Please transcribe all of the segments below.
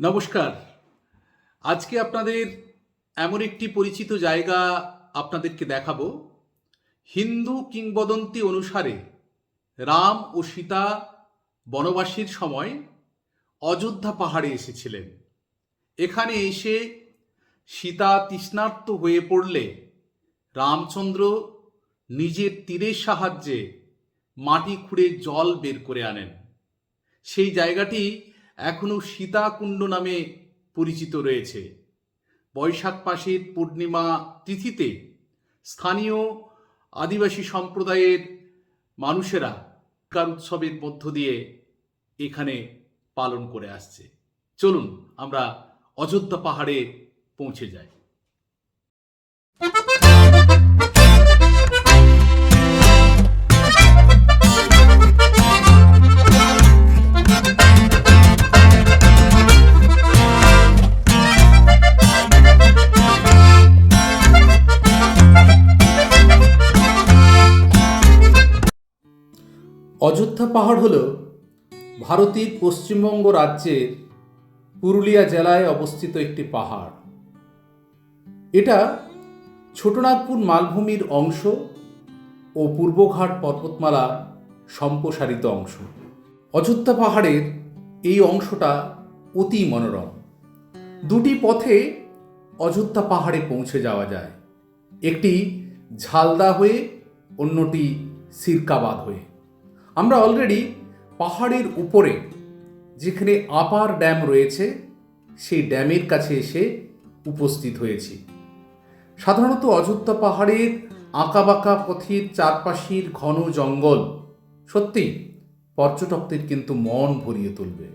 নমস্কার। আজকে আপনাদের এমন একটি পরিচিত জায়গা আপনাদেরকে দেখাবো। হিন্দু কিংবদন্তি অনুসারে রাম ও সীতা বনবাসীর সময় অযোধ্যা পাহাড়ে এসেছিলেন। এখানে এসে সীতা তৃষ্ণার্ত হয়ে পড়লে রামচন্দ্র নিজের তীরের সাহায্যে মাটি খুঁড়ে জল বের করে আনেন। সেই জায়গাটি এখনও সীতাকুণ্ড নামে পরিচিত রয়েছে। বৈশাখ মাসের পূর্ণিমা তিথিতে স্থানীয় আদিবাসী সম্প্রদায়ের মানুষেরা কার উৎসবের মধ্য দিয়ে এখানে পালন করে আসছে। চলুন, আমরা অযোধ্যা পাহাড়ে পৌঁছে যাই। অযোধ্যা পাহাড় হল ভারতের পশ্চিমবঙ্গ রাজ্যের পুরুলিয়া জেলায় অবস্থিত একটি পাহাড়। এটা ছোটনাগপুর মালভূমির অংশ ও পূর্বঘাট পর্বতমালা সম্প্রসারিত অংশ। অযোধ্যা পাহাড়ের এই অংশটা অতি মনোরম। দুটি পথে অযোধ্যা পাহাড়ে পৌঁছে যাওয়া যায়। একটি ঝালদা হয়ে, অন্যটি সিরকাবাদ হয়ে। আমরা অলরেডি পাহাড়ের উপরে যেখানে আপার ড্যাম রয়েছে, সেই ড্যামের কাছে এসে উপস্থিত হয়েছি। সাধারণত অযোধ্যা পাহাড়ের আঁকাবাঁকা পথের চারপাশের ঘন জঙ্গল সত্যি পর্যটকদের কিন্তু মন ভরিয়ে তুলবে।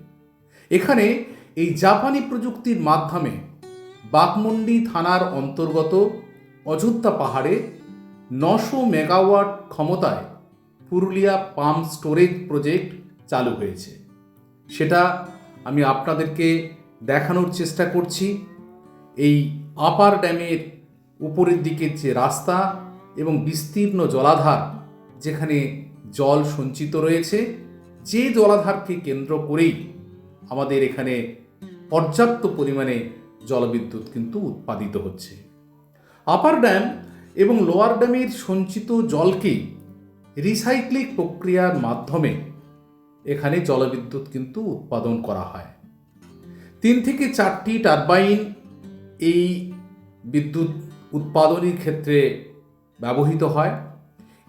এখানে এই জাপানি প্রযুক্তির মাধ্যমে বাঘমুন্ডি থানার অন্তর্গত অযোধ্যা পাহাড়ে নশো মেগাওয়াট ক্ষমতায় পুরুলিয়া পাম্প স্টোরেজ প্রজেক্ট চালু হয়েছে। সেটা আমি আপনাদেরকে দেখানোর চেষ্টা করছি। এই আপার ড্যামের উপরের দিকের যে রাস্তা এবং বিস্তীর্ণ জলাধার, যেখানে জল সঞ্চিত রয়েছে, যে জলাধারকে কেন্দ্র করেই আমাদের এখানে পর্যাপ্ত পরিমাণে জলবিদ্যুৎ কিন্তু উৎপাদিত হচ্ছে। আপার ড্যাম এবং লোয়ার ড্যামের সঞ্চিত জলকে রিসাইক্লিং প্রক্রিয়ার মাধ্যমে এখানে জলবিদ্যুৎ কিন্তু উৎপাদন করা হয়। তিন থেকে চারটি টারবাইন এই বিদ্যুৎ উৎপাদনের ক্ষেত্রে ব্যবহৃত হয়।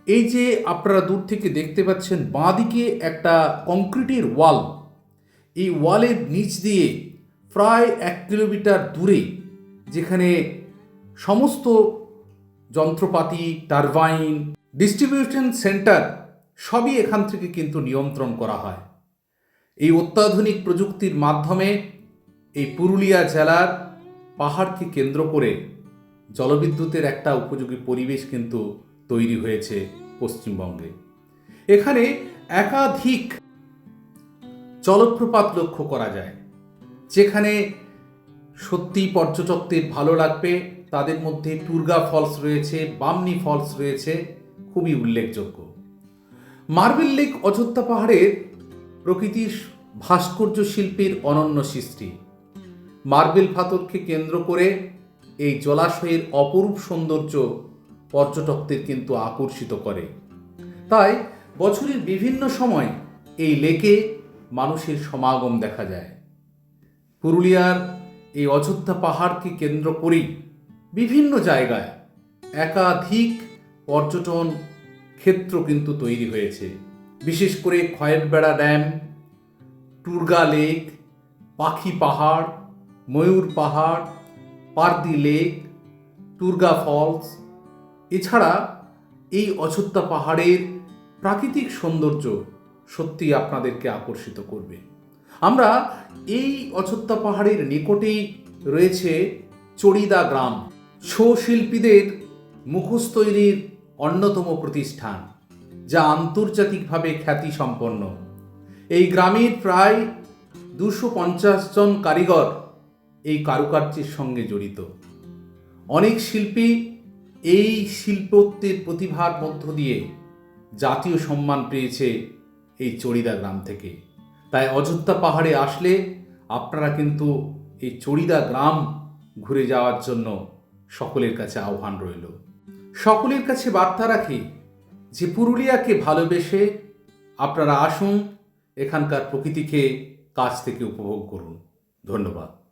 এই যে আপনারা দূর থেকে দেখতে পাচ্ছেন, বাঁদিকে একটা কংক্রিটের ওয়াল এই ওয়ালের নিচ দিয়ে প্রায় এক কিলোমিটার দূরে যেখানে সমস্ত যন্ত্রপাতি টারবাইন ডিস্ট্রিবিউশন সেন্টার সবই এখান থেকে কিন্তু নিয়ন্ত্রণ করা হয়। এই অত্যাধুনিক প্রযুক্তির মাধ্যমে এই পুরুলিয়া জেলার পাহাড়কে কেন্দ্র করে জলবিদ্যুতের একটা উপযোগী পরিবেশ কিন্তু তৈরি হয়েছে পশ্চিমবঙ্গে। এখানে একাধিক জলপ্রপাত লক্ষ্য করা যায়, যেখানে সত্যি পর্যটকদের ভালো লাগবে। তাদের মধ্যে টুরগা ফলস রয়েছে, বামনি ফলস রয়েছে খুবই উল্লেখযোগ্য। মার্বেল লেক অযোধ্যা পাহাড়ের প্রকৃতির ভাস্কর্য শিল্পের অনন্য সৃষ্টি। মার্বেল পাথরকে কেন্দ্র করে এই জলাশয়ের অপরূপ সৌন্দর্য পর্যটকদের কিন্তু আকর্ষিত করে। তাই বছরের বিভিন্ন সময় এই লেকে মানুষের সমাগম দেখা যায়। পুরুলিয়ার এই অযোধ্যা পাহাড়কে কেন্দ্র করেই বিভিন্ন জায়গায় একাধিক পর্যটন ক্ষেত্র কিন্তু তৈরি হয়েছে। বিশেষ করে খয়েরবেড়া ড্যাম, টুরগা লেক, পাখি পাহাড়, ময়ূর পাহাড়, পারদি লেক, টুরগা ফলস। এছাড়া এই অযোধ্যা পাহাড়ের প্রাকৃতিক সৌন্দর্য সত্যি আপনাদেরকে আকর্ষিত করবে। আমরা এই অযোধ্যা পাহাড়ের নিকটেই রয়েছে চড়িদা গ্রাম। ছৌ শিল্পীদের মুখোশ তৈরির অন্যতম প্রতিষ্ঠান, যা আন্তর্জাতিকভাবে খ্যাতিসম্পন্ন। এই গ্রামের প্রায় দুশো পঞ্চাশ জন কারিগর এই কারুকার্যের সঙ্গে জড়িত। অনেক শিল্পী এই শিল্পত্বের প্রতিভার মধ্য দিয়ে জাতীয় সম্মান পেয়েছে এই চড়িদা গ্রাম থেকে। তাই অযোধ্যা পাহাড়ে আসলে আপনারা কিন্তু এই চড়িদা গ্রাম ঘুরে যাওয়ার জন্য সকলের কাছে আহ্বান রইল। সকলের কাছে বার্তা রাখি যে পুরুলিয়াকে ভালোবেসে আপনারা আসুন, এখানকার প্রকৃতিকে কাছ থেকে উপভোগ করুন। ধন্যবাদ।